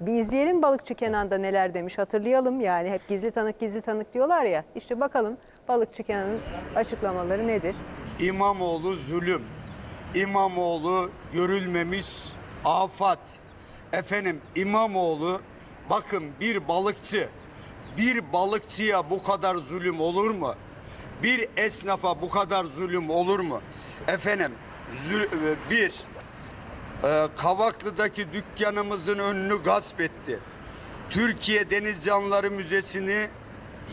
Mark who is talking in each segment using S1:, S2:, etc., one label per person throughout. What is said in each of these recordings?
S1: Bir izleyelim balıkçı Kenan'da neler demiş hatırlayalım yani hep gizli tanık gizli tanık diyorlar ya işte bakalım balıkçı Kenan'ın açıklamaları nedir?
S2: İmamoğlu zulüm. İmamoğlu görülmemiş afat. Efendim İmamoğlu bakın bir balıkçı bir balıkçıya bu kadar zulüm olur mu? Bir esnafa bu kadar zulüm olur mu? Efendim zül- e, bir e, Kavaklı'daki dükkanımızın önünü gasp etti. Türkiye Deniz Canlıları Müzesi'ni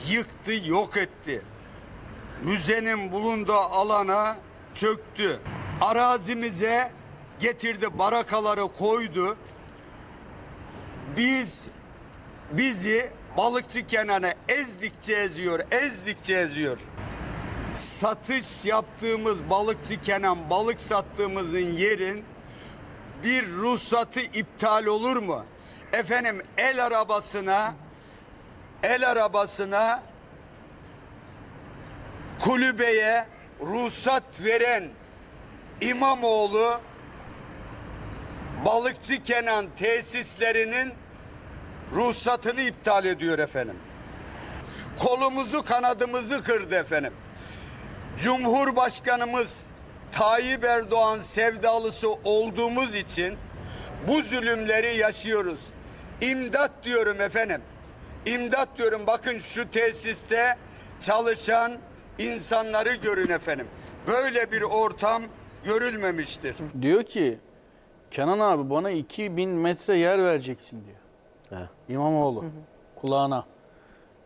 S2: yıktı, yok etti müzenin bulunduğu alana çöktü. Arazimize getirdi barakaları koydu. Biz bizi balıkçı Kenan'a ezdikçe eziyor, ezdikçe eziyor. Satış yaptığımız balıkçı Kenan, balık sattığımızın yerin bir ruhsatı iptal olur mu? Efendim el arabasına el arabasına kulübeye ruhsat veren İmamoğlu Balıkçı Kenan tesislerinin ruhsatını iptal ediyor efendim. Kolumuzu kanadımızı kırdı efendim. Cumhurbaşkanımız Tayyip Erdoğan sevdalısı olduğumuz için bu zulümleri yaşıyoruz. İmdat diyorum efendim. İmdat diyorum bakın şu tesiste çalışan insanları görün efendim. Böyle bir ortam görülmemiştir.
S3: Diyor ki Kenan abi bana 2000 metre yer vereceksin diyor. İmamoğlu kulağına.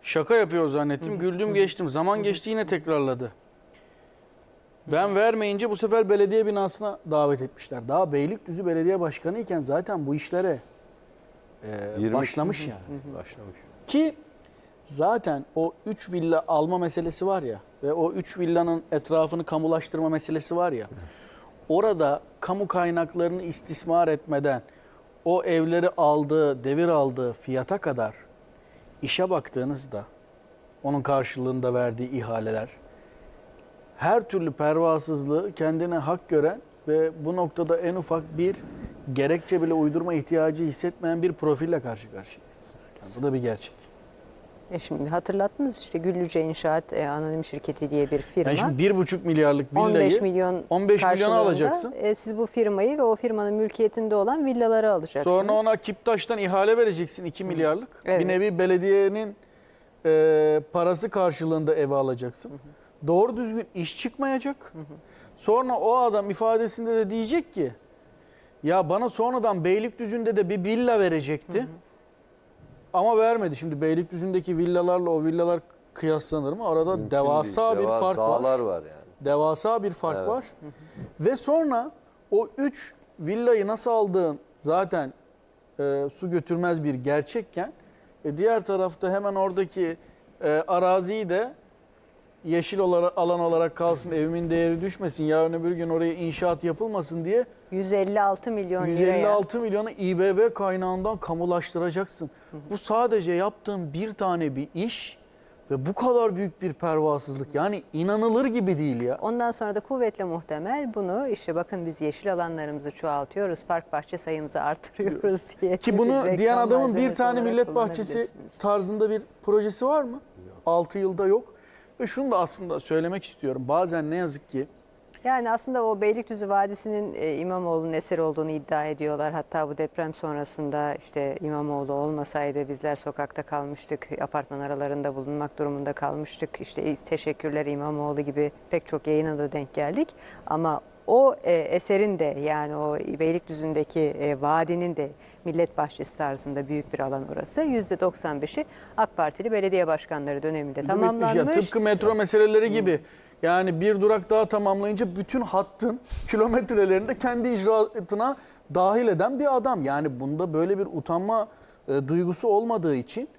S3: Şaka yapıyor zannettim. Güldüm geçtim. Zaman geçti yine tekrarladı. Ben vermeyince bu sefer belediye binasına davet etmişler. Daha Beylikdüzü Belediye Başkanı iken zaten bu işlere e,
S4: 20
S3: başlamış yani.
S4: Başlamış.
S3: Ki zaten o 3 villa alma meselesi var ya ve o 3 villanın etrafını kamulaştırma meselesi var ya. Orada kamu kaynaklarını istismar etmeden o evleri aldığı, devir aldığı fiyata kadar işe baktığınızda onun karşılığında verdiği ihaleler her türlü pervasızlığı kendine hak gören ve bu noktada en ufak bir gerekçe bile uydurma ihtiyacı hissetmeyen bir profille karşı karşıyayız. Yani bu da bir gerçek.
S1: E şimdi hatırlattınız işte Güllüce İnşaat e, Anonim Şirketi diye bir firma.
S3: Yani şimdi 1,5 milyarlık villayı
S1: 15 milyon
S3: 15 milyona alacaksın.
S1: e, siz bu firmayı ve o firmanın mülkiyetinde olan villaları alacaksınız.
S3: Sonra ona Kiptaş'tan ihale vereceksin 2 milyarlık.
S1: Evet.
S3: Bir nevi belediyenin e, parası karşılığında evi alacaksın. Doğru düzgün iş çıkmayacak. Sonra o adam ifadesinde de diyecek ki ya bana sonradan Beylikdüzü'nde de bir villa verecekti. Ama vermedi. Şimdi Beylikdüzü'ndeki villalarla o villalar kıyaslanır mı? Arada devasa
S4: değil.
S3: bir
S4: Deva-
S3: fark
S4: dağlar
S3: var.
S4: var yani.
S3: Devasa bir fark
S4: Evet.
S3: var. Ve sonra o 3 villayı nasıl aldığın zaten e, su götürmez bir gerçekken e, diğer tarafta hemen oradaki e, araziyi de yeşil olarak, alan olarak kalsın, evimin değeri düşmesin, yarın öbür gün oraya inşaat yapılmasın diye
S1: 156 milyon liraya.
S3: 156 milyonu İBB kaynağından kamulaştıracaksın. Bu sadece yaptığın bir tane bir iş ve bu kadar büyük bir pervasızlık. Yani inanılır gibi değil ya.
S1: Ondan sonra da kuvvetle muhtemel bunu işte bakın biz yeşil alanlarımızı çoğaltıyoruz, park bahçe sayımızı artırıyoruz diye.
S3: Ki bunu diyen adamın bir tane millet bahçesi tarzında bir projesi var mı? 6 yılda yok. Ve şunu da aslında söylemek istiyorum. Bazen ne yazık ki
S1: Yani aslında o Beylikdüzü Vadisi'nin e, İmamoğlu'nun eseri olduğunu iddia ediyorlar. Hatta bu deprem sonrasında işte İmamoğlu olmasaydı bizler sokakta kalmıştık, apartman aralarında bulunmak durumunda kalmıştık. İşte teşekkürler İmamoğlu gibi pek çok yayına da denk geldik. Ama o e, eserin de yani o Beylikdüzü'ndeki e, vadinin de millet bahçesi tarzında büyük bir alan orası. %95'i AK Partili belediye başkanları döneminde
S3: bitmiş ya.
S1: tamamlanmış.
S3: Tıpkı metro meseleleri gibi. Yani bir durak daha tamamlayınca bütün hattın kilometrelerini de kendi icraatına dahil eden bir adam. Yani bunda böyle bir utanma e, duygusu olmadığı için